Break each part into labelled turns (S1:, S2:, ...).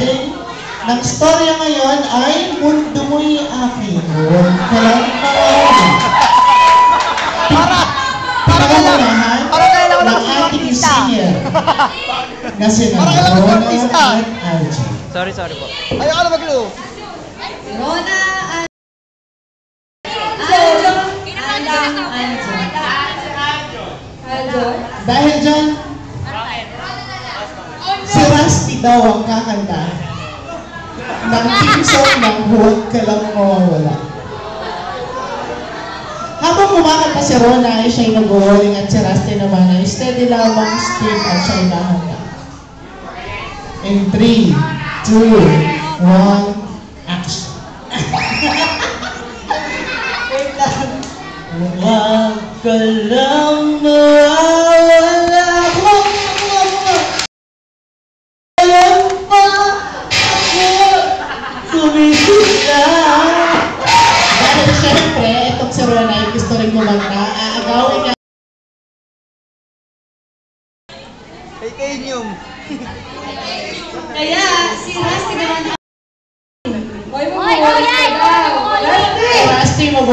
S1: natin ng storya ngayon ay Mundo Mo'y Akin. Huwag ka lang.
S2: Para, para ka lang, para ka lang
S1: ng
S2: lang
S1: ating senior na sina
S2: Para ka lang
S1: Rona at Archie.
S3: Sorry, sorry po.
S2: Ayaw ka na maglo.
S4: Rona at Aljo. Alang Aljo. Aljo.
S1: Dahil dyan, daw ang kakanta ng team song ng Huwag Ka Lang Mawawala. Habang kumakanta si Rona ay siya'y nag-walling at si Rusty naman ay steady lamang straight at siya'y nahanda. In 3, 2, 1, action. Wait lang. Huwag ka lang mawawala.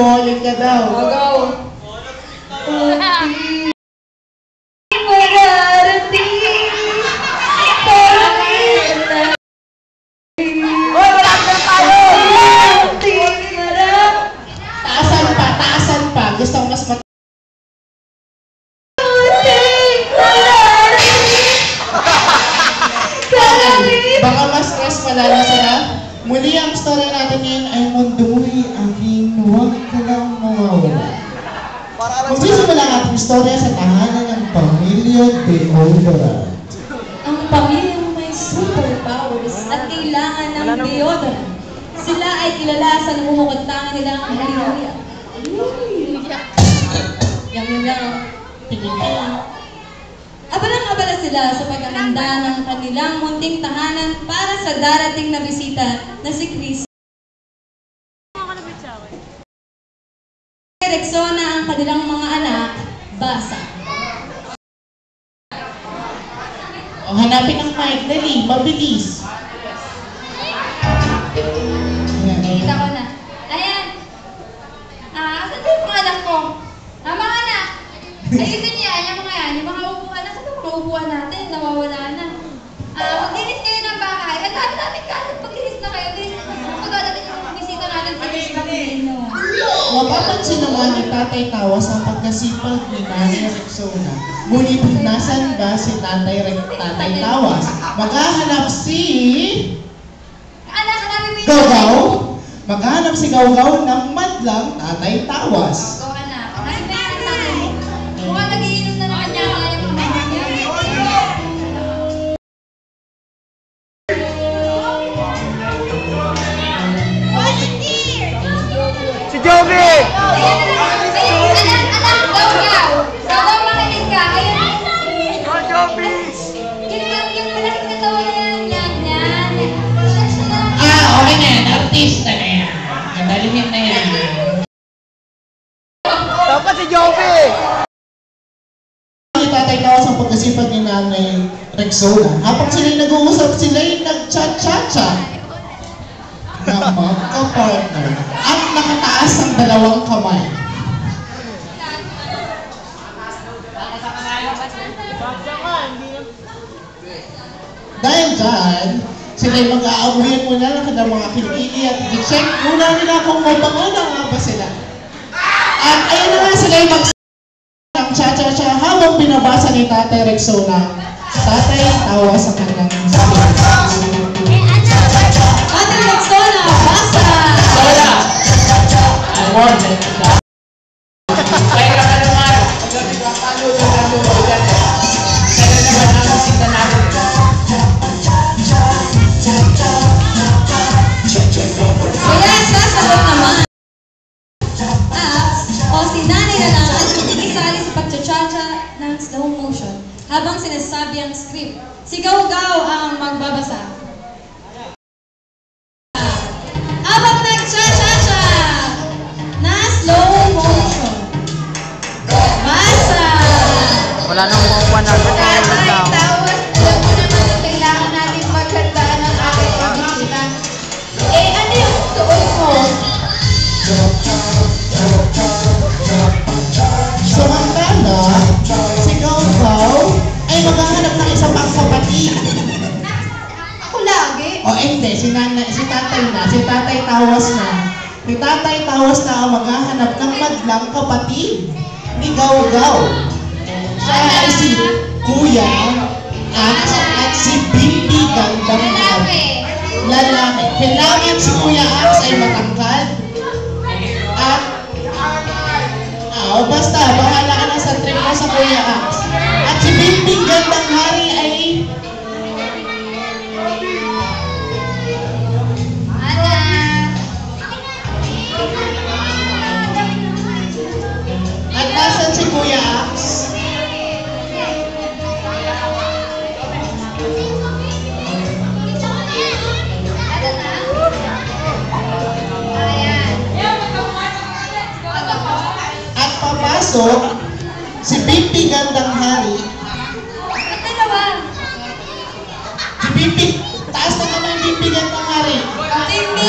S4: Rusty,
S1: mag-walling ka daw. Story natin ngayon ay Mundo Mo'y Aking Huwag Ka Lang Mawawala. Magsisimula ang ating istorya sa tahanan ng Pamilya de Olvera.
S4: Ang pamilyang may superpowers at kailangan ng deodorant. Sila ay kilala sa namumukuntangan nilang halimuya. Yum, yum, yum.
S1: Tingin
S4: Abalang-abala sila sa paghahanda ng kanilang munting tahanan para sa darating na bisita na si Chris. Rexona ang kanilang mga anak, basa.
S1: O hanapin ang mic, dali, mabilis. Ayan.
S5: Kita ko na. Ayan. Ah, ba yung mga anak ko? Ah, mga anak. Ayusin niya, yung mga yan, yung mga upuan. Nasa ba mga upuan natin? Nawawala na. Ah, maglinis kayo ng bahay. Ang dami namin kalat. Paglinis na kayo. Linis na. Pagdadating yung bisita natin sa Chris Papilino.
S1: Mapapansin naman ni Tatay Tawas ang pagkasipag ni Nanay Rexona. Ngunit nasan ba si Tatay, Re- Tatay Tawas? Maghahanap si...
S5: Anak, hanapin mo yung
S1: Gawgaw? Maghahanap si Gawgaw ng madlang Tatay Tawas. Kadalihin na yan.
S2: Dapat si Joby!
S1: Ni Tatay Tawas ang pagkasipag ni Nanay Rexona. Habang sila'y nag-uusap, sila'y nag-cha-cha-cha na magka-partner at nakataas ang dalawang kamay. Dahil dyan, sila'y mag-aabuyan muna ng kanilang mga kilikili at i-check muna nila kung mabango na nga ba sila. At ayun na nga sila'y mag ng cha-cha-cha habang binabasa ni Tatay Rexona. Tatay tawa sa kanyang
S4: Ate Rexona, basa!
S1: Sola! Award! Kaya ka naman! Pagdating ka lalo
S5: kailangan natin maghandaan ng. Eh, ano mo?
S1: Samantala, si Gaw ay maghahanap ng isang pang kapatid.
S5: Ako lagi.
S1: O eh, hindi, si, nana, si tatay na, si tatay tawas na. Si tatay tawas na ang maghahanap ng madlang kapatid ni Gaw Gaw. Siya si Kuya at, si Bibi Gandang
S5: Lalaki.
S1: Kailangan si Kuya Ax ay matangkad. At, ah, o basta, bahala ka na sa trip mo sa Kuya Ax. At si Bimbing Gandang Hari ay,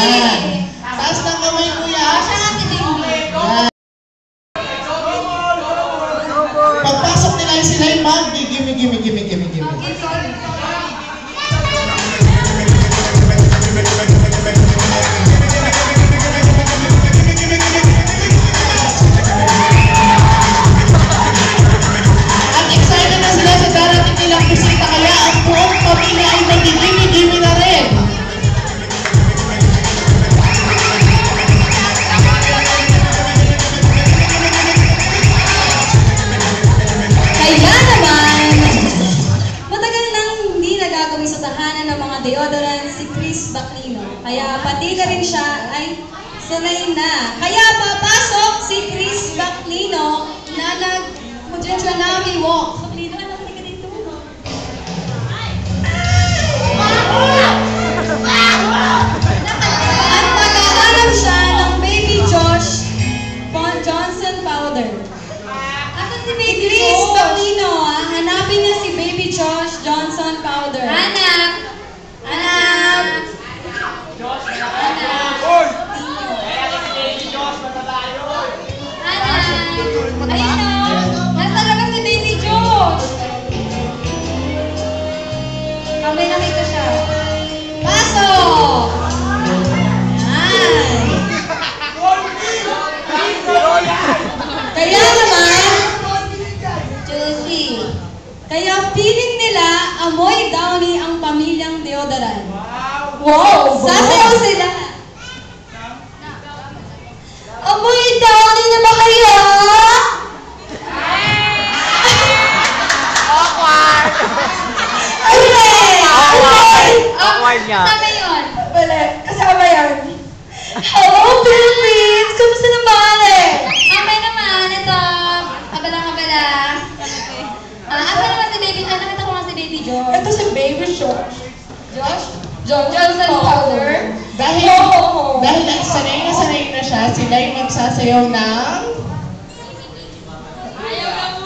S4: Amen. Tsunami walk. Baclino, amoy downy ang pamilyang deodorant. Wow! Sasayaw sila. Amoy
S5: Josh? Johnson Powder.
S1: Dahil, dahil sanay na sanay na siya, sila yung magsasayaw ng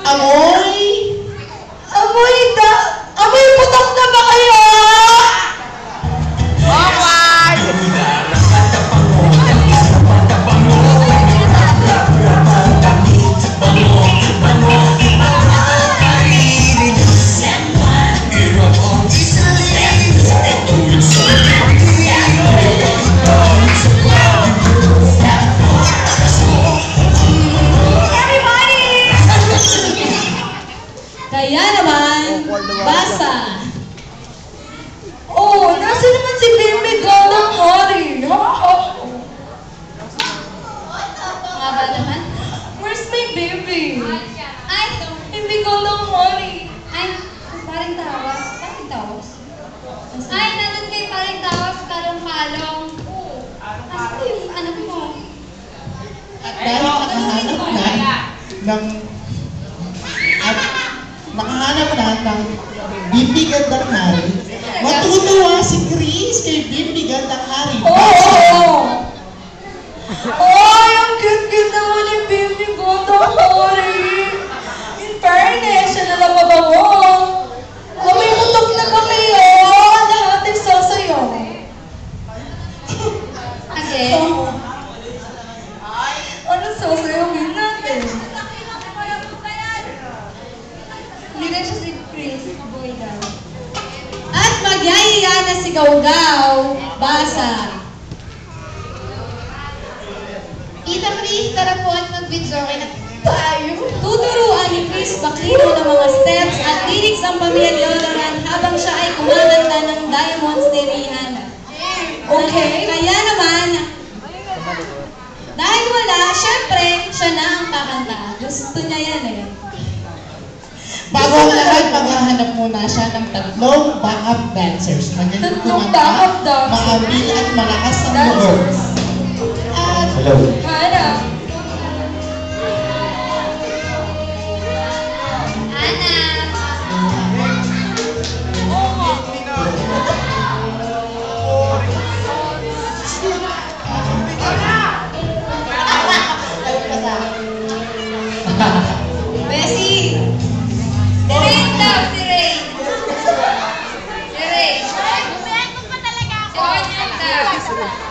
S1: amoy
S4: baby?
S5: Ay,
S4: Baby Golden Cory.
S5: ay, paring tawas. Paring tawas? Ay, nandun kay paring tawas, kalong-kalong. Asa yung anak mo?
S1: at dahil nakahanap na ng at nakahanap na ng bibigan ng hari, matutuwa si Chris kay bibigan ng hari.
S4: Oh! Oh! Oh, Gawgaw, basa.
S5: Tita Chris, tara po at mag-bidzoke na tayo.
S4: Tuturuan ni Chris Bakino ng mga steps at lyrics ang pamilya Deodorant habang siya ay kumakanta ng Diamonds ni Rihanna. Okay? Kaya naman, dahil wala, syempre, siya na ang kakanta. Gusto niya yan eh.
S1: Bago ang lahat, maghahanap muna siya ng tatlong backup dancers. Magaling
S4: Tatlong
S1: kumanta,
S4: backup dancers?
S1: at malakas ang loob.
S4: Dancers.
S1: At
S3: Hello.
S4: Hanap.
S5: Ana.
S4: Bessie!
S5: Si Rain daw, si Rain. Si Rain. Si Orjan daw.